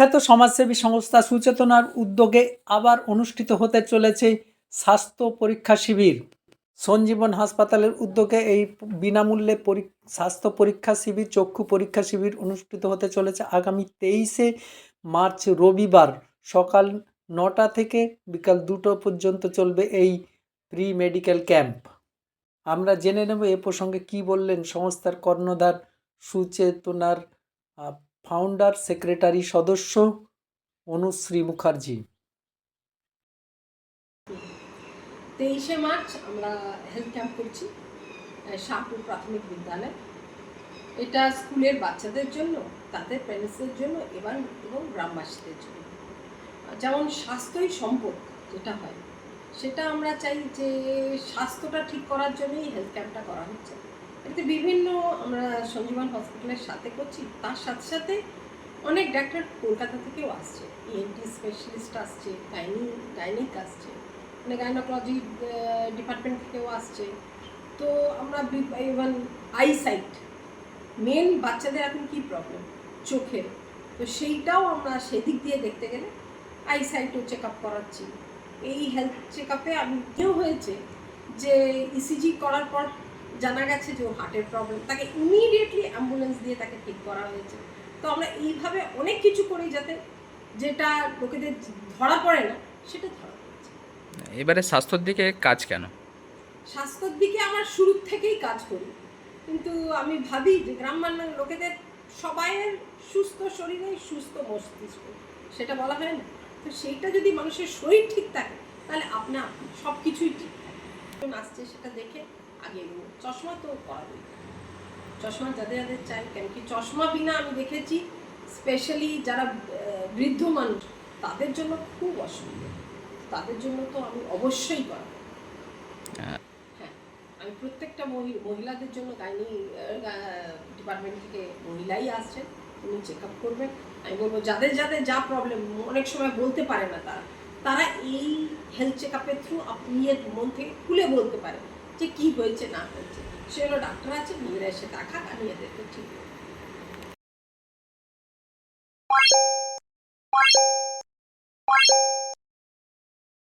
প্রখ্যাত সমাজসেবী সংস্থা সুচেতনার উদ্যোগে আবার অনুষ্ঠিত হতে চলেছে স্বাস্থ্য পরীক্ষা শিবির। সঞ্জীবন হাসপাতালের উদ্যোগে এই বিনামূল্যে স্বাস্থ্য পরীক্ষা শিবির, চক্ষু পরীক্ষা শিবির অনুষ্ঠিত হতে চলেছে আগামী তেইশে মার্চ রবিবার সকাল নটা থেকে বিকাল দুটো পর্যন্ত চলবে এই প্রি মেডিকেল ক্যাম্প। আমরা জেনে নেব এ প্রসঙ্গে কি বললেন সংস্থার কর্ণধার সুচেতনার ফাউন্ডার সেক্রেটারি সদস্য অনুশ্রী মুখার্জি। তেইশে মার্চ আমরা হেলথ ক্যাম্প করছি শাহপুর প্রাথমিক বিদ্যালয়। এটা স্কুলের বাচ্চাদের জন্য, তাদের প্যারেন্টসদের জন্য এবং এবং গ্রামবাসীদের জন্য। যেমন স্বাস্থ্যই সম্পদ যেটা হয়, সেটা আমরা চাই যে স্বাস্থ্যটা ঠিক করার জন্যই হেলথ ক্যাম্পটা করা হচ্ছে। এতে বিভিন্ন আমরা সঞ্জীবন হসপিটালের সাথে করছি। তার সাথে সাথে অনেক ডাক্তার কলকাতা থেকেও আসছে। E ইএনটি স্পেশালিস্ট আসছে গাইনি গাইনিক আসছে। মানে গাইনোকলজি ডিপার্টমেন্ট থেকেও আসছে। তো আমরা ইভেন আই সাইট মেন বাচ্চাদের এখন কি প্রবলেম চোখের। তো সেইটাও আমরা সেদিক দিয়ে দেখতে গেলে আই সাইটও চেক আপ করাচ্ছি। এই হেলথ চেক আপে আমি কেউ হয়েছে যে ইসিজি করার পর জানা গেছে যে ও হার্টের প্রবলেম তাকে ইমিডিয়েটলি অ্যাম্বুলেন্স দিয়ে তাকে ঠিক করা হয়েছে। তো আমরা এইভাবে অনেক কিছু করি যাতে যেটা লোকেদের ধরা পড়ে না সেটা ধরা পড়েছে এবারে স্বাস্থ্যর দিকে কাজ কেন? স্বাস্থ্যের দিকে আমার শুরুর থেকেই কাজ করি। কিন্তু আমি ভাবি যে গ্রাম বাংলার লোকেদের সবাইয়ের সুস্থ শরীরে সুস্থ মস্তিষ্ক সেটা বলা হয় না। তো সেইটা যদি মানুষের শরীর ঠিক থাকে তাহলে আপনা সব কিছুই ঠিক থাকে। আসছে সেটা দেখে আগে চশমা তো করাবই চশমা যাদের যাদের চাই কেন কি চশমা বিনা আমি দেখেছি স্পেশালি যারা বৃদ্ধ মানুষ তাদের জন্য খুব অসুবিধা। তাদের জন্য তো আমি অবশ্যই করাবো হ্যাঁ। আমি প্রত্যেকটা মহি- মহিলাদের জন্য গাইনি ডিপার্টমেন্ট থেকে মহিলাই আসছেন উনি চেক আপ করবেন। আমি বলব যাদের যাদের যা প্রবলেম অনেক সময় বলতে পারে না তারা। তারা এই হেলথ চেক আপের থ্রু আপনি মন থেকে খুলে বলতে পারে। যে কি হয়েছে, না হয়েছে, সে হলো ডাক্তার আছে, নিজেরা এসে দেখাক আমি এদেরকে ঠিক